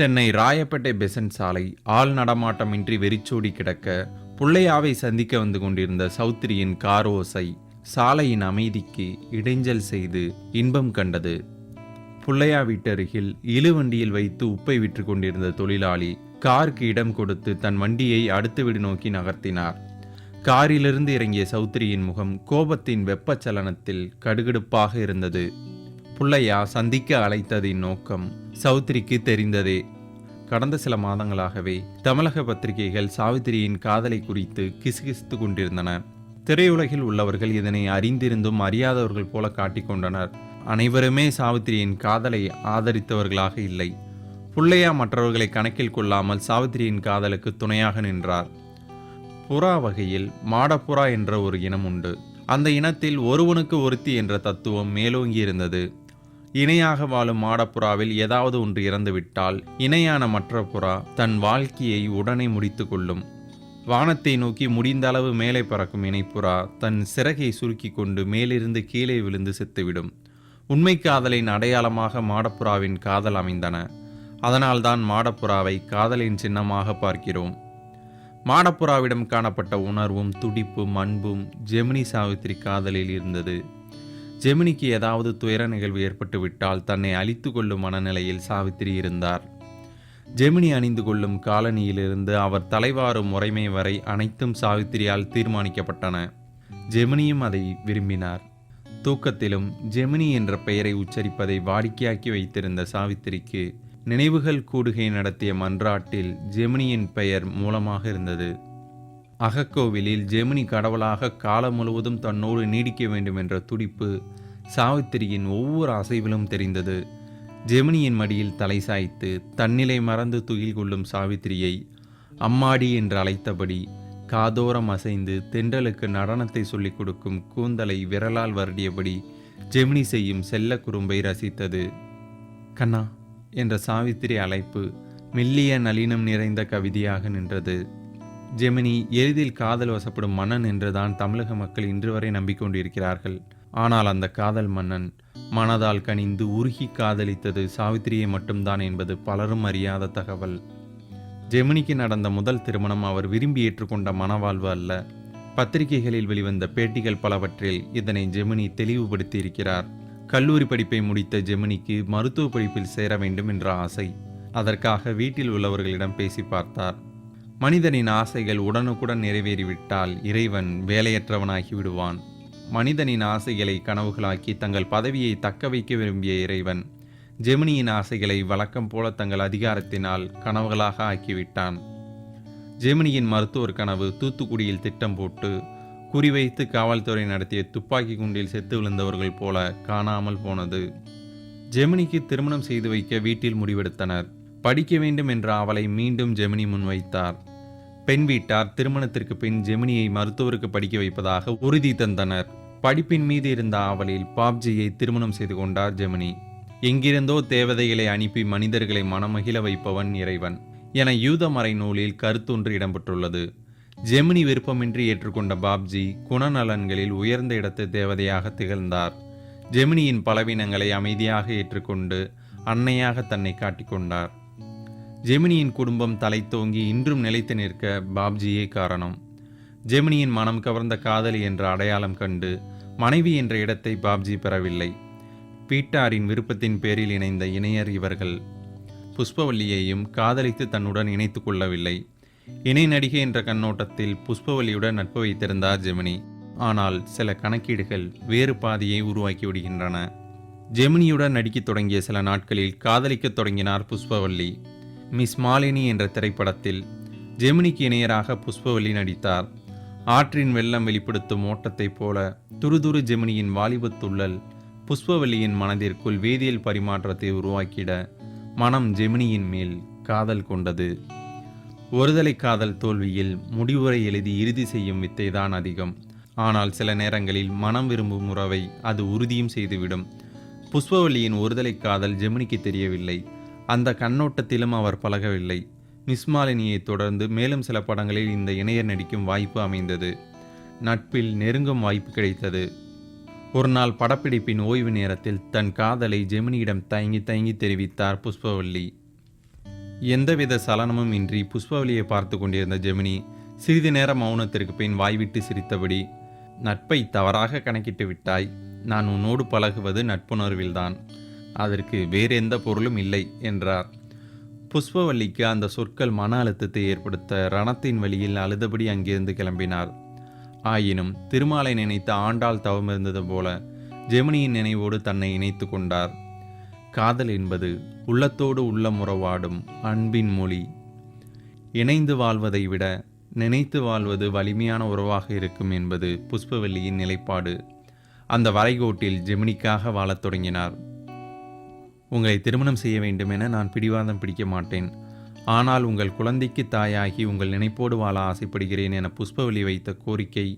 சென்னை ராயப்பேட்டை பெசன்ட் சாலை ஆள் நடமாட்டமின்றி வெறிச்சோடி கிடக்க புள்ளையாவை சந்திக்க வந்து கொண்டிருந்த சௌத்திரியின் கார் ஓசை சாலையின் அமைதிக்கு இடைஞ்சல் செய்து இன்பம் கண்டது. புள்ளையா வீட்டருகில் இழுவண்டியில் வைத்து உப்பை விற்று கொண்டிருந்த தொழிலாளி காருக்கு இடம் கொடுத்து தன் வண்டியை அடுத்த வீடு நோக்கி நகர்த்தினார். காரிலிருந்து இறங்கிய சௌத்திரியின் முகம் கோபத்தின் வெப்பச்சலனத்தில் கடுகடுப்பாக இருந்தது. புள்ளையா சந்திக்க அழைத்ததின் நோக்கம் சௌத்ரிக்கு தெரிந்ததே. கடந்த சில மாதங்களாகவே தமிழக பத்திரிகைகள் சாவித்திரியின் காதலை குறித்து கிசுகிசுத்து கொண்டிருந்தன. திரையுலகில் உள்ளவர்கள் இதனை அறிந்திருந்தும் அறியாதவர்கள் போல காட்டிக்கொண்டனர் அனைவருமே சாவித்திரியின் காதலை ஆதரித்தவர்களாக இல்லை. புள்ளையா மற்றவர்களை கணக்கில் கொள்ளாமல் சாவித்திரியின் காதலுக்கு துணையாக நின்றார். புறா வகையில் மாடப்புறா என்ற ஒரு இனம் உண்டு. அந்த இனத்தில் ஒருவனுக்கு ஒருத்தி என்ற தத்துவம் மேலோங்கி இருந்தது இணையாக வாழும் மாடப்புறாவில் ஏதாவது ஒன்று இறந்துவிட்டால் இணையான மற்ற புறா தன் வாழ்க்கையை உடனே முடித்து கொள்ளும். வானத்தை நோக்கி முடிந்த அளவு மேலே பறக்கும் இணைப்புறா தன் சிறகை சுருக்கி கொண்டு மேலிருந்து கீழே விழுந்து செத்துவிடும். உண்மை காதலின் அடையாளமாக மாடப்புறாவின் காதல் அமைந்தன. அதனால்தான் மாடப்புறாவை காதலின் சின்னமாக பார்க்கிறோம். மாடப்புறாவிடம் காணப்பட்ட உணர்வும் துடிப்பும் அன்பும் ஜெமினி சாவித்திரி காதலில் இருந்தது. ஜெமினிக்கு ஏதாவது துயர நிகழ்வு ஏற்பட்டுவிட்டால் தன்னை அழித்து கொள்ளும் மனநிலையில் சாவித்திரி இருந்தார். ஜெமினி அணிந்து கொள்ளும் காலனியிலிருந்து அவர் தலைவாரும் முறைமை வரை அனைத்தும் சாவித்திரியால் தீர்மானிக்கப்பட்டன. ஜெமினியும் அதை விரும்பினார். தூக்கத்திலும் ஜெமினி என்ற பெயரை உச்சரிப்பதை வாடிக்கையாக்கி வைத்திருந்த சாவித்திரிக்கு நினைவுகள் கூடுகை நடத்திய மன்றாட்டில் ஜெமினியின் பெயர் மூலமாக இருந்தது. அகக்கோவிலில் ஜெமினி கடவுளாக காலம் முழுவதும் தன்னோடு நீடிக்க வேண்டும் என்ற துடிப்பு சாவித்திரியின் ஒவ்வொரு அசைவிலும் தெரிந்தது. ஜெமினியின் மடியில் தலை சாய்த்து தன்னிலை மறந்து துயில் கொள்ளும் சாவித்திரியை அம்மாடி என்று அழைத்தபடி காதோரம் அசைந்து தென்றலுக்கு நடனத்தை சொல்லிக் கொடுக்கும் கூந்தலை விரலால் வருடியபடி ஜெமினி செய்யும் செல்ல குறும்பை ரசித்தது. கண்ணா என்ற சாவித்திரி அழைப்பு மெல்லிய நளினம் நிறைந்த கவிதையாக நின்றது. ஜெமினி எளிதில் காதல் வசப்படும் மன்னன் என்றுதான் தமிழக மக்கள் இன்று வரை நம்பிக்கொண்டிருக்கிறார்கள். ஆனால் அந்த காதல் மன்னன் மனதால் கனிந்து உருகி காதலித்தது சாவித்திரியை மட்டும்தான் என்பது பலரும் அறியாத தகவல். ஜெமினிக்கு நடந்த முதல் திருமணம் அவர் விரும்பி ஏற்றுக்கொண்ட மனவாழ்வு அல்ல. பத்திரிகைகளில் வெளிவந்த பேட்டிகள் பலவற்றில் இதனை ஜெமினி தெளிவுபடுத்தி இருக்கிறார் கல்லூரி படிப்பை முடித்த ஜெமினிக்கு மருத்துவ படிப்பில் சேர வேண்டும் என்ற ஆசை. அதற்காக வீட்டில் உள்ளவர்களிடம் பேசி பார்த்தார். மனிதனின் ஆசைகள் உடனுக்குடன் நிறைவேறிவிட்டால் இறைவன் வேலையற்றவனாகி விடுவான். மனிதனின் ஆசைகளை கனவுகளாக்கி தங்கள் பதவியை தக்க வைக்க விரும்பிய இறைவன் ஜெமினியின் ஆசைகளை வழக்கம் போல தங்கள் அதிகாரத்தினால் கனவுகளாக ஆக்கிவிட்டான். ஜெமினியின் மருத்துவர் கனவு தூத்துக்குடியில் திட்டம் போட்டு குறிவைத்து காவல்துறை நடத்திய துப்பாக்கி குண்டில் செத்து விழுந்தவர்கள் போல காணாமல் போனது. ஜெமினிக்கு திருமணம் செய்து வைக்க வீட்டில் முடிவெடுத்தனர். படிக்க வேண்டும் என்ற அவளை மீண்டும் ஜெமினி முன்வைத்தார். பெண் வீட்டார் திருமணத்திற்கு பின் ஜெமினியை மருத்துவருக்கு படிக்க வைப்பதாக உறுதி தந்தனர். படிப்பின் மீது இருந்த ஆவலில் பாப்ஜியை திருமணம் செய்து கொண்டார் ஜெமினி. எங்கிருந்தோ தேவதைகளை அனுப்பி மனிதர்களை மனமகிழ வைப்பவன் இறைவன் என யூத மறை நூலில் கருத்தொன்று இடம்பெற்றுள்ளது. ஜெமினி விருப்பமின்றி ஏற்றுக்கொண்ட பாப்ஜி குணநலன்களில் உயர்ந்த இடத்து தேவதையாக திகழ்ந்தார். ஜெமினியின் பலவீனங்களை அமைதியாக ஏற்றுக்கொண்டு அன்னையாக தன்னை காட்டிக்கொண்டார் ஜெமினியின் குடும்பம் தலைத்தோங்கி இன்றும் நிலைத்து நிற்க பாப்ஜியே காரணம். ஜெமினியின் மனம் கவர்ந்த காதலி என்ற அடையாளம் கண்டு மனைவி என்ற இடத்தை பாப்ஜி பெறவில்லை. பீட்டாரின் விருப்பத்தின் பேரில் இணைந்த இணையர் இவர்கள். புஷ்பவல்லியையும் காதலித்து தன்னுடன் இணைத்து கொள்ளவில்லை. இணை நடிகை என்ற கண்ணோட்டத்தில் புஷ்பவல்லியுடன் நட்பு வைத்திருந்தார் ஜெமினி. ஆனால் சில கணக்கீடுகள் வேறு பாதையை உருவாக்கி விடுகின்றன. ஜெமினியுடன் நடிக்கத் தொடங்கிய சில நாட்களில் காதலிக்கத் தொடங்கினார் புஷ்பவல்லி. மிஸ் மாலினி என்ற திரைப்படத்தில் ஜெமினிக்கு இணையராக புஷ்பவல்லி நடித்தார். ஆற்றின் வெள்ளம் வெளிப்படுத்தும் ஓட்டத்தைப் போல துருதுரு ஜெமினியின் வாலிபத் துள்ளல் புஷ்பவல்லியின் மனதிற்குள் வேதியியல் பரிமாற்றத்தை உருவாக்கிட மனம் ஜெமினியின் மேல் காதல் கொண்டது. ஒருதலை காதல் தோல்வியில் முடிவுரை எழுதி இறுதி செய்யும் வித்தைதான் அதிகம். ஆனால் சில நேரங்களில் மனம் விரும்பும் உறவை அது உறுதியும் செய்துவிடும். புஷ்பவல்லியின் ஒருதலை காதல் ஜெமினிக்கு தெரியவில்லை. அந்த கண்ணோட்டத்திலும் அவர் பழகவில்லை. மிஸ்மாலினியை தொடர்ந்து மேலும் சில படங்களில் இந்த இணையர் நடிக்கும் வாய்ப்பு அமைந்தது. நட்பில் நெருங்கும் வாய்ப்பு கிடைத்தது. ஒரு நாள் படப்பிடிப்பின் ஓய்வு நேரத்தில் தன் காதலை ஜெமினியிடம் தயங்கி தயங்கி தெரிவித்தார் புஷ்பவல்லி. எந்தவித சலனமும் இன்றி புஷ்பவல்லியை பார்த்து கொண்டிருந்த ஜெமினி சிறிது நேரம் மௌனத்திற்கு பின் வாய்விட்டு சிரித்தபடி நட்பை தவறாக கணக்கிட்டு விட்டாய். நான் உன்னோடு பழகுவது நட்புணர்வில்தான். அதற்கு வேறு எந்த பொருளும் இல்லை என்றார். புஷ்பவல்லிக்கு அந்த சொற்கள் மன அழுத்தத்தை ஏற்படுத்த ரணத்தின் வழியில் அழுதபடி அங்கிருந்து கிளம்பினார். ஆயினும் திருமாலை நினைத்த ஆண்டாள் தவமிருந்தது போல ஜெமினியின் நினைவோடு தன்னை இணைத்து கொண்டார். காதல் என்பது உள்ளத்தோடு உள்ளம் உறவாடும் அன்பின் மொழி. இணைந்து வாழ்வதை விட நினைத்து வாழ்வது வலிமையான உறவாக இருக்கும் என்பது புஷ்பவல்லியின் நிலைப்பாடு. அந்த வரைகோட்டில் ஜெமினிக்காக வாழத் தொடங்கினார். உங்களை திருமணம் செய்ய வேண்டும் என நான் பிடிவாதம் பிடிக்க மாட்டேன். ஆனால் உங்கள் குழந்தைக்கு தாயாகி உங்கள் நினைப்போடு வாழ ஆசைப்படுகிறேன் என புஷ்பவல்லி வைத்த கோரிக்கை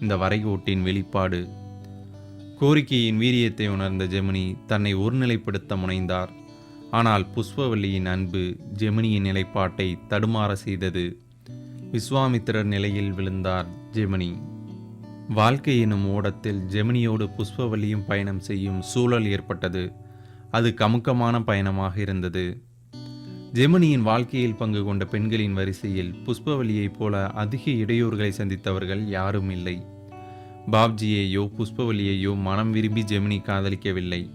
இந்த வரைகோட்டின் வெளிப்பாடு. கோரிக்கையின் வீரியத்தை உணர்ந்த ஜெமினி தன்னை ஒருநிலைப்படுத்த முனைந்தார். ஆனால் புஷ்பவல்லியின் அன்பு ஜெமினியின் நிலைப்பாட்டை தடுமாற செய்தது. விஸ்வாமித்திரர் நிலையில் விழுந்தார் ஜெமினி. வாழ்க்கை எனும் ஓடத்தில் ஜெமினியோடு புஷ்பவல்லியும் பயணம் செய்யும் சூழல் ஏற்பட்டது. அது கமுக்கமான பயணமாக இருந்தது. ஜெமினியின் வாழ்க்கையில் பங்கு கொண்ட பெண்களின் வரிசையில் புஷ்பவலியைப் போல அதிக இடையூறுகளை சந்தித்தவர்கள் யாரும் இல்லை. பாப்ஜியையோ புஷ்பவலியையோ மனம் விரும்பி ஜெமினி காதலிக்கவில்லை.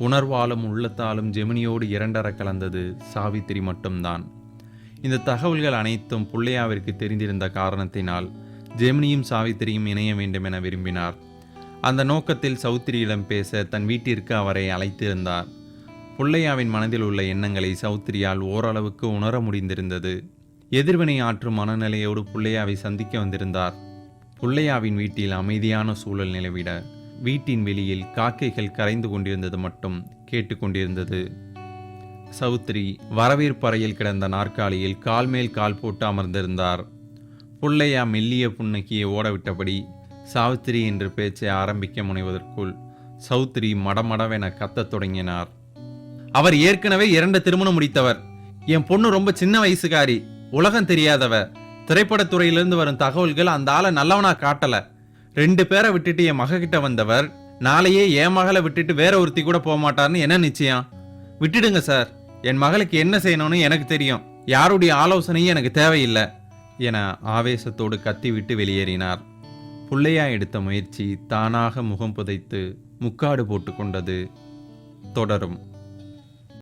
உணர்வாலும் உள்ளத்தாலும் ஜெமினியோடு இரண்டர கலந்தது சாவித்திரி மட்டும்தான். இந்த தகவல்கள் அனைத்தும் புள்ளையாவிற்கு தெரிந்திருந்த காரணத்தினால் ஜெமினியும் சாவித்திரியும் இணைய வேண்டும் என விரும்பினார். அந்த நோக்கத்தில் சௌத்திரியிடம் பேச தன் வீட்டிற்கு அவரை அழைத்திருந்தார் புள்ளையாவின் மனதில் உள்ள எண்ணங்களை சௌத்திரியால் ஓரளவுக்கு உணர முடிந்திருந்தது. எதிர்வினை ஆற்றும் மனநிலையோடு புள்ளையாவை சந்திக்க வந்திருந்தார். புள்ளையாவின் வீட்டில் அமைதியான சூழல் நிலவிட வீட்டின் வெளியில் காக்கைகள் கரைந்து கொண்டிருந்தது மட்டும் கேட்டுக்கொண்டிருந்தது சௌத்ரி வரவேற்பறையில் கிடந்த நாற்காலியில் கால் மேல் கால் போட்டு அமர்ந்திருந்தார். புள்ளையா மெல்லிய புன்னக்கியை ஓடவிட்டபடி சாவித்திரி என்று பேச்சை ஆரம்பிக்க முனைவதற்குள் சௌத்ரி மடமடவென கத்தத் தொடங்கினார். அவர் ஏற்கனவே இரண்டு திருமணம் முடித்தவர். என் பொண்ணு ரொம்ப சின்ன வயசுக்காரி. உலகம் தெரியாதவ. திரைப்படத்துறையிலிருந்து வரும் தகவல்கள் அந்த ஆளை நல்லவனா காட்டல. ரெண்டு பேரை விட்டுட்டு என் மக கிட்ட வந்தவர். நாளையே என் மகளை விட்டுட்டு வேற ஒருத்தி கூட போக மாட்டார்னு என்ன நிச்சயம்? விட்டுடுங்க சார். என் மகளுக்கு என்ன செய்யணும்னு எனக்கு தெரியும். யாருடைய ஆலோசனையும் எனக்கு தேவையில்லை. என ஆவேசத்தோடு கத்திவிட்டு வெளியேறினார். புள்ளையா எடுத்த முயற்சி தானாக முகம் புதைத்து முக்காடு போட்டுக்கொண்டது தொடரும்.